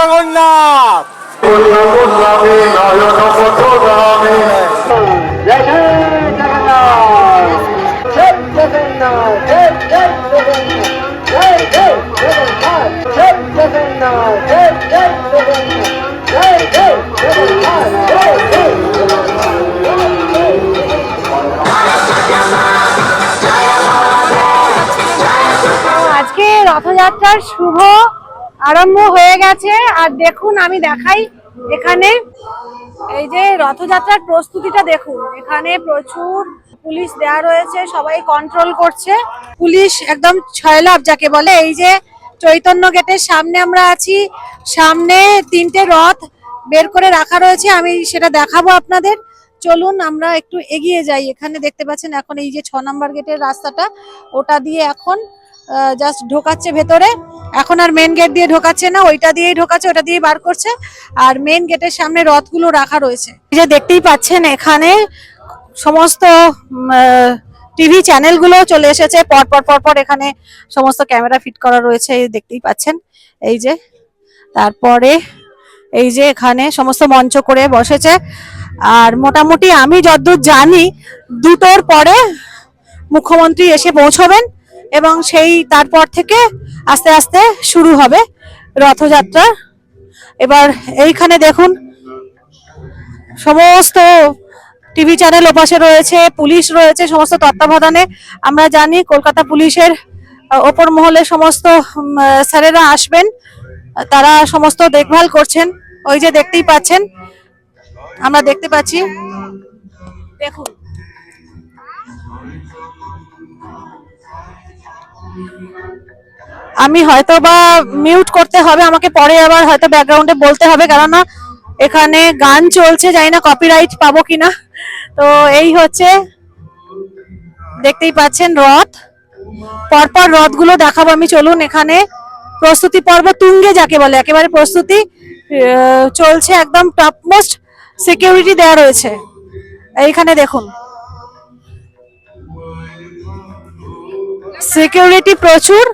জগন্নাথ। আজকে রথযাত্রার শুভ আরম্ভ হয়ে গেছে। আর দেখুন, আমি দেখাই এখানে। এই যে রথযাত্রার প্রস্তুতিটা দেখুন। এখানে প্রচুর পুলিশ দেয়া রয়েছে, সবাই কন্ট্রোল করছে। পুলিশ একদম ছয়লাভ যাকে বলে। এই যে চৈতন্য গেটের সামনে আমরা আছি। সামনে তিনটে রথ বের করে রাখা রয়েছে। আমি সেটা দেখাবো আপনাদের। চলুন, আমরা একটু এগিয়ে যাই। এখানে দেখতে পাচ্ছেন, এখন এই যে ছ নম্বর গেটের রাস্তাটা, ওটা দিয়ে এখন জাস্ট ঢোকাচ্ছে ভেতরে। এখন আর মেন গেট দিয়ে ঢোকাচ্ছে না, ওইটা দিয়েই ঢোকাচ্ছে, ওটা দিয়ে বার করছে। আর মেন গেটের সামনে রথগুলো রাখা রয়েছে। যে দেখতেই পাচ্ছেন এখানে সমস্ত টিভি চ্যানেলগুলো চলে এসেছে। পর পর পর পর এখানে সমস্ত ক্যামেরা ফিট করা রয়েছে দেখতেই পাচ্ছেন। এই যে, তারপরে এই যে এখানে সমস্ত মঞ্চ করে বসেছে। আর মোটামুটি আমি যতদূর জানি, দুটোর পরে মুখ্যমন্ত্রী এসে পৌঁছবেন এবং সেই, তারপর থেকে আস্তে আস্তে শুরু হবে রথযাত্রা। এবার এইখানে দেখুন, সমস্ত টিভি চ্যানেল ওপাশে রয়েছে, পুলিশ রয়েছে, সমস্ত তত্ত্বাবধানে। আমরা জানি কলকাতা পুলিশের ওপর মহলে সমস্ত স্যারেরা আসবেন। তারা সমস্ত দেখভাল করছেন। ওই যে দেখতেই পাচ্ছেন, আমরা দেখতে পাচ্ছি। দেখুন। আমি হয়তো বা মিউট করতে হবে, আমাকে পরে আবার হয়তো ব্যাকগ্রাউন্ডে বলতে হবে, কেননা এখানে গান চলছে জানি না কপিরাইট পাবো কিনা। তো এই হচ্ছে, দেখতেই পাচ্ছেন রথ। পরপর রথগুলো দেখাবো আমি, চলুন এখানে। প্রস্তুতি পর্ব তুঙ্গে যাকে বলে, একেবারে প্রস্তুতি। চলছে একদম টপমোস্ট সিকিউরিটি দেওয়া রয়েছে। এইখানে দেখুন। সিকিউরিটি প্রচুর।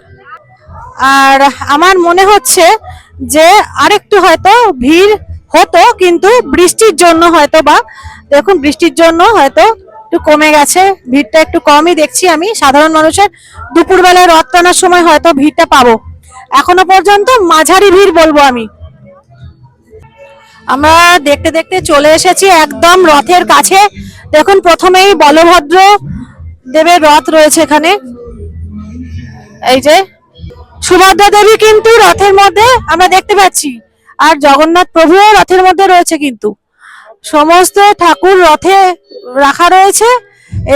আর আমার মনে হচ্ছে যে আরেকটু হয়তো ভিড় হতো, কিন্তু বৃষ্টির জন্য হয়তো বা, দেখুন বৃষ্টির জন্য হয়তো একটু কমে গেছে, ভিড়টা একটু কমই দেখছি আমি। সাধারণ মানুষের দুপুরবেলায় রথ টানার সময় হয়তো ভিড়টা পাবো। এখনও পর্যন্ত মাঝারি ভিড় বলব আমি। আমরা দেখতে দেখতে চলে এসেছি একদম রথের কাছে। দেখুন প্রথমেই বলভদ্র দেবের রথ রয়েছে এখানে। এই যে, সুভদ্রা দেবী কিন্তু রথের মধ্যে আমরা দেখতে পাচ্ছি। আর জগন্নাথ প্রভুও রথের মধ্যে রয়েছে কিন্তু। সমস্ত ঠাকুর রথে রাখা রয়েছে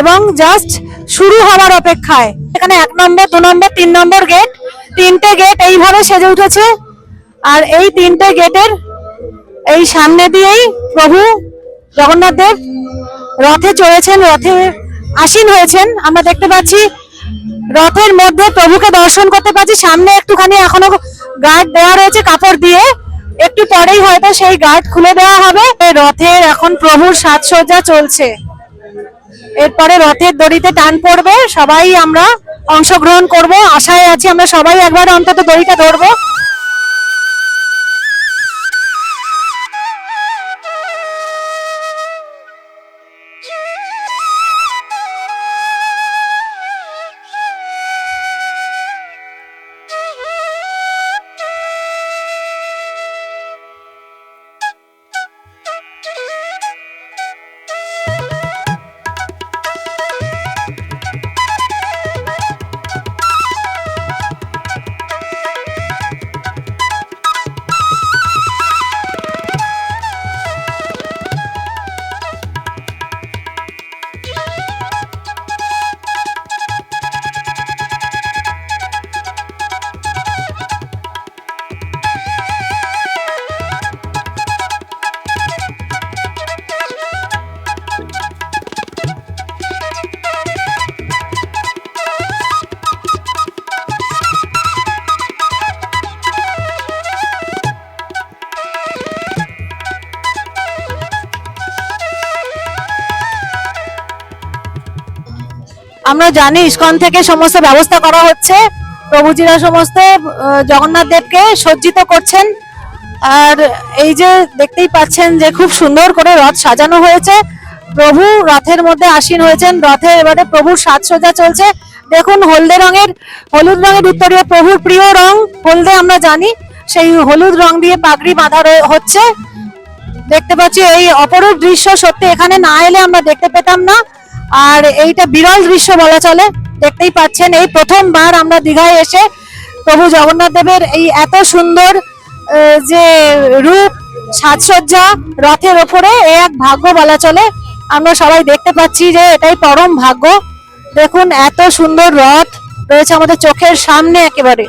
এবং জাস্ট শুরু হওয়ার অপেক্ষায়। এখানে এক নম্বর, দু নম্বর, তিন নম্বর গেট তিনটে গেট এইভাবে সেজে উঠেছে। আর এই তিনটে গেটের এই সামনে দিয়েই প্রভু জগন্নাথ দেব রথে চড়েছেন, রথে আসীন হয়েছেন। আমরা দেখতে পাচ্ছি রথের মধ্যে প্রভুকে দর্শন করতে পারছি। সামনে একটুখানি এখনও গার্ড দেওয়া রয়েছে কাপড় দিয়ে। একটু পরেই হয়তো সেই গার্ড খুলে দেওয়া হবে। রথের এখন প্রভুর সাজসজ্জা চলছে। এরপরে রথের দড়িতে টান পড়বে। সবাই আমরা অংশগ্রহণ করব। আশায় আছি আমরা সবাই একবার অন্তত দড়িটা ধরবো। আমরা জানি ইস্কন থেকে সমস্ত ব্যবস্থা করা হচ্ছে। প্রভুজিরা সমস্ত জগন্নাথ দেবকে সজ্জিত করছেন। আর এই যে দেখতেই পাচ্ছেন যে খুব সুন্দর করে রথ সাজানো হয়েছে। প্রভু রথের মধ্যে আসীন হয়েছেন। রথে এবারে প্রভুর সাজসজ্জা চলছে। দেখুন, হলদে রঙের, হলুদ রঙের উত্তরীয় প্রভুর প্রিয় রং। হলদে আমরা জানি, সেই হলুদ রং দিয়ে পাগড়ি বাঁধা হচ্ছে। দেখতে পাচ্ছি এই অপরূপ দৃশ্য সত্যি এখানে না এলে আমরা দেখতে পেতাম না। আর এইটা বিরল দৃশ্য বলা চলে। দেখতেই পাচ্ছেন, এই প্রথমবার আমরা দীঘায় এসে প্রভু জগন্নাথ দেবের এই এত সুন্দর যে রূপ, সাজসজ্জা রথের ওপরে এ এক ভাগ্য বলা চলে। আমরা সবাই দেখতে পাচ্ছি যে এটাই পরম ভাগ্য। দেখুন, এত সুন্দর রথ রয়েছে আমাদের চোখের সামনে একেবারে।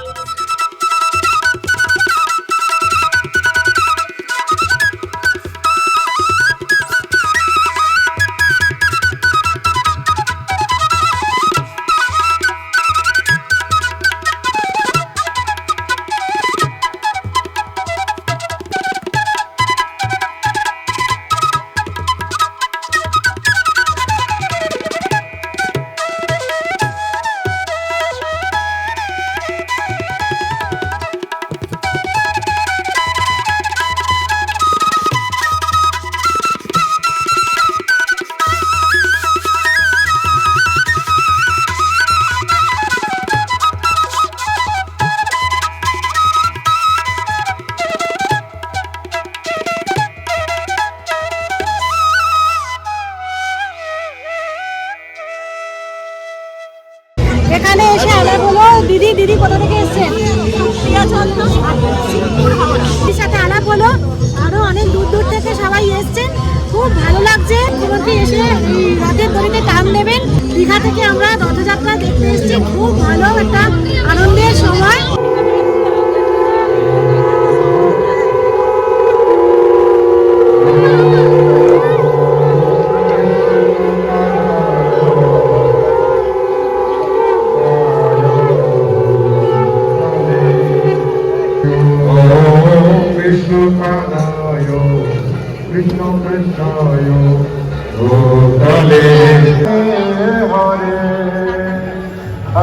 এখানে এসে আলাপ হলো দিদি দিদি কোথা থেকে এসেছেন? দিদির সাথে আলাপ হলো। আরও অনেক দূর দূর থেকে সবাই এসছেন। খুব ভালো লাগছে। মুখ্যমন্ত্রী এসে রথের দড়িতে টান দেবেন। দীঘা থেকে আমরা রথযাত্রা দেখতে এসেছি। খুব ভালো একটা আনন্দের সময়।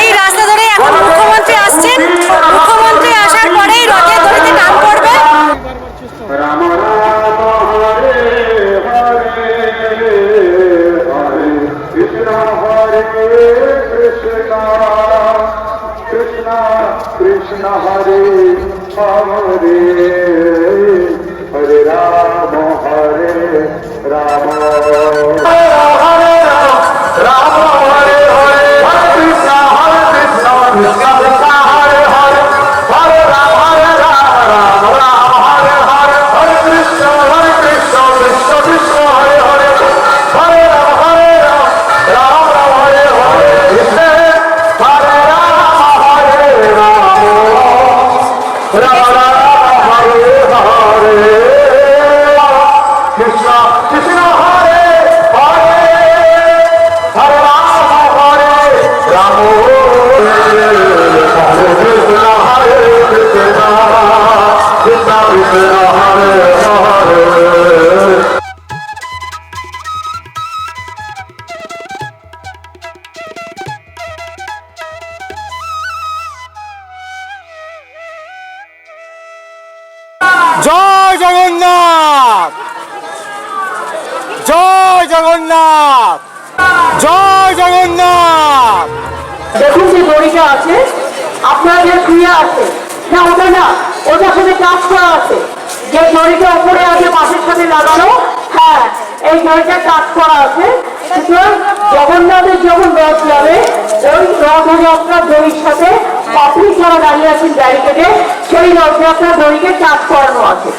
এই রাস্তা ধরে এখন মুখ্যমন্ত্রী আসছেন। মুখ্যমন্ত্রী জগন্নাথ। জয় জগন্নাথ। দেখুন যে দড়িটা আছে, আপনার যে ক্রিয়া আছে, না, ওটা না, ওটার সাথে কাজ করা আছে। যে দড়িটা উপরে আছে মাসের সাথে লাগানো হ্যাঁ এই দড়িটা কাজ করা আছে। সুতরাং জগন্নাথের যখন রথ যাবে, ওই রথযাত্রার দড়ির সাথে পাপড়ি যারা দাঁড়িয়ে আছেন ব্যারিকেডে সেই রথযাত্রার দড়িকে কাজ করানো আছে।